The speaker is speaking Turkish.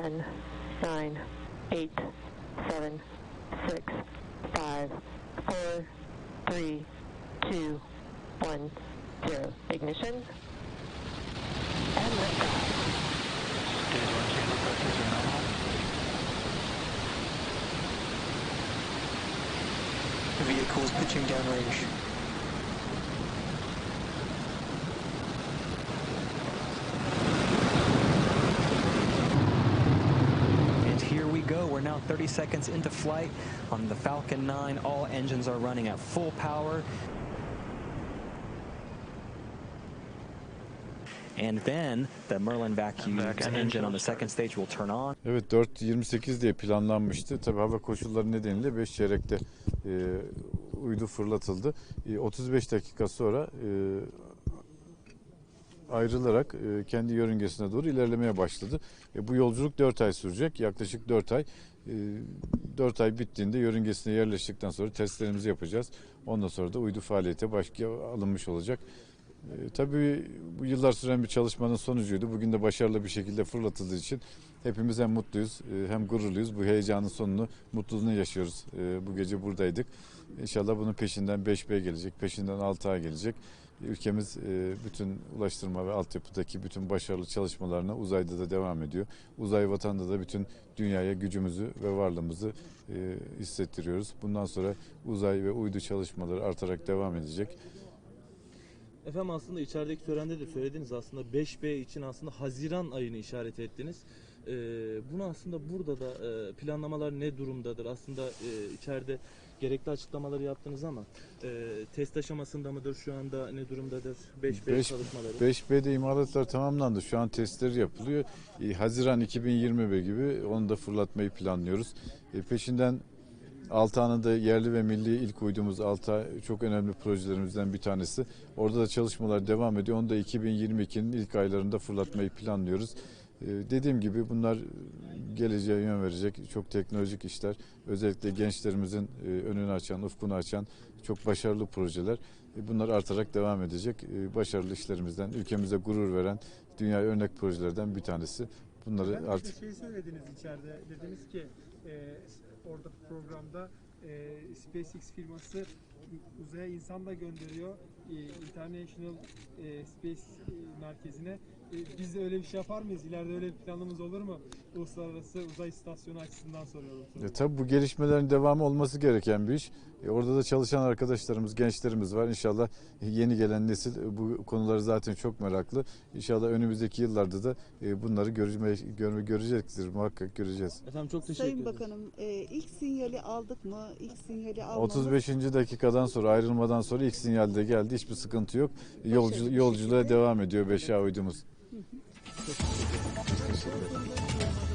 10, 9, 8, 7, 6, 5, 4, 3, 2, 1, 0. Ignition. And liftoff. Stage one chamber pressures are nominal. Vehicle is pitching downrange. 30 seconds into flight on the Falcon 9. All engines are running at full power. And then the Merlin vacuum engine on the second stage will turn on. Evet 4.28 diye planlanmıştı. Tabii hava koşulları nedeniyle 5 çeyrekte e, uydu fırlatıldı. E, 35 dakika sonra e, ayrılarak e, kendi yörüngesine doğru ilerlemeye başladı. E, bu yolculuk 4 ay sürecek. Yaklaşık 4 ay. E, 4 ay bittiğinde yörüngesine yerleştikten sonra testlerimizi yapacağız. Ondan sonra da uydu faaliyete başka alınmış olacak. E, tabii bu yıllar süren bir çalışmanın sonucuydu. Bugün de başarılı bir şekilde fırlatıldığı için hepimiz hem mutluyuz e, hem gururluyuz. Bu heyecanın sonunu, mutluluğunu yaşıyoruz. E, Bu gece buradaydık. İnşallah bunun peşinden 5B gelecek, peşinden 6A gelecek. Ülkemiz e, bütün ulaştırma ve altyapıdaki bütün başarılı çalışmalarına uzayda da devam ediyor. Uzay vatanda da bütün dünyaya gücümüzü ve varlığımızı e, hissettiriyoruz. Bundan sonra uzay ve uydu çalışmaları artarak devam edecek. Efendim aslında içerideki törende de söylediniz aslında 5B için aslında Haziran ayını işaret ettiniz. Ee, bunu aslında burada da e, planlamalar ne durumdadır? Aslında e, içeride gerekli açıklamaları yaptınız ama e, test aşamasında mıdır şu anda ne durumdadır 5B Beş- çalışmaları? 5B'de imalatlar tamamlandı. Şu an testleri yapılıyor. E, Haziran 2021 gibi onu da fırlatmayı planlıyoruz. E, peşinden Altağ'ın da yerli ve milli ilk uydumuz Altağ çok önemli projelerimizden bir tanesi. Orada da çalışmalar devam ediyor. Onu da 2022'nin ilk aylarında fırlatmayı planlıyoruz. E, dediğim gibi bunlar geleceğe yön verecek çok teknolojik işler. Özellikle gençlerimizin e, önünü açan, ufkunu açan çok başarılı projeler. E, Bunlar artarak devam edecek. E, Başarılı işlerimizden, ülkemize gurur veren dünya örnek projelerden bir tanesi. Bunları Ben artık bir şey söylediniz içeride. Dediniz ki e, orada programda e, SpaceX firması uzaya insan da gönderiyor. E, International e, Space e, Merkezi'ne. E, biz de öyle bir şey yapar mıyız? İleride öyle bir planımız olur mu? Uluslararası Uzay İstasyonu açısından soruyorum. E, tabii bu gelişmelerin devamı olması gereken bir iş. E, orada da çalışan arkadaşlarımız, gençlerimiz var. İnşallah yeni gelen nesil e, bu konuları zaten çok meraklı. İnşallah önümüzdeki yıllarda da e, bunları görme, görme görecektir. Muhakkak göreceğiz. Efendim çok teşekkür Sayın ederiz. Bakanım e, ilk sinyali aldık mı? İlk sinyali almamız 35. dakikadan sonra ayrılmadan sonra ilk sinyalde geldi. Hiçbir sıkıntı yok. Yolcu, yolculuğa devam ediyor 5A uydumuz. Thank you.